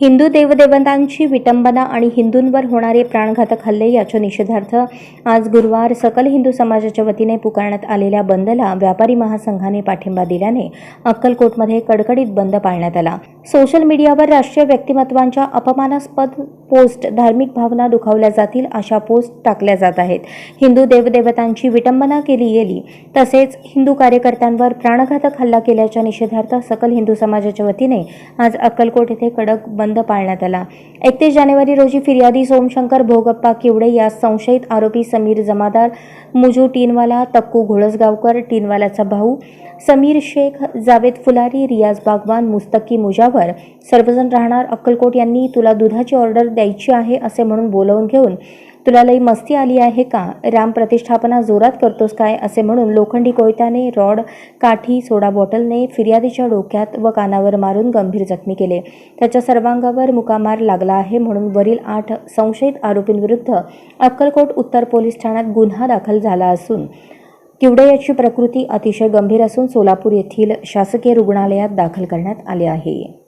हिंदू देवदेवतांची विटंबना आणि हिंदूंवर होणारे प्राणघातक हल्ले याच्या निषेधार्थ आज गुरुवार सकल हिंदू समाजाच्या वतीने पुकारण्यात आलेल्या बंदला व्यापारी महासंघाने पाठिंबा दिल्याने अक्कलकोटमध्ये कडकडीत बंद पाळण्यात आला. सोशल मीडियावर राष्ट्रीय व्यक्तिमत्वांच्या अपमानास्पद पोस्ट धार्मिक भावना दुखावल्या जातील अशा पोस्ट टाकल्या जात आहेत. हिंदू देवदेवतांची विटंबना केली गेली तसेच हिंदू कार्यकर्त्यांवर प्राणघातक हल्ला केल्याच्या निषेधार्थ सकल हिंदू समाजाच्या वतीने आज अक्कलकोट येथे कडक बंद पाळण्यात आला. एकतीस जानेवारी रोजी फिर्यादी सोमशंकर भोगप्पा किवडे या संशयित आरोपी समीर जमादार मुजू टीनवाला तक्कू घोळसगावकर टीनवालाचा भाऊ समीर शेख जावेद फुलारी रियाज बागवान मुस्तकी मुजा मुजावर सर्वजण राहणार अक्कलकोट यांनी तुला दुधाची ऑर्डर द्यायची आहे असे म्हणून बोलवून घेऊन तुला लई मस्ती आली आहे का? राम प्रतिष्ठापना जोरात करतोस काय? असे म्हणून लोखंडी कोयत्याने रॉड काठी सोडा बॉटलने फिर्यादीच्या डोक्यात व कानावर मारून गंभीर जखमी केले. त्याच्या सर्वांगावर मुकामार लागला आहे म्हणून वरील आठ संशयित आरोपींविरुद्ध अक्कलकोट उत्तर पोलीस ठाण्यात गुन्हा दाखल झाला असून किवडे याची प्रकृती अतिशय गंभीर असून सोलापूर येथील शासकीय रुग्णालयात दाखल करण्यात आले आहे.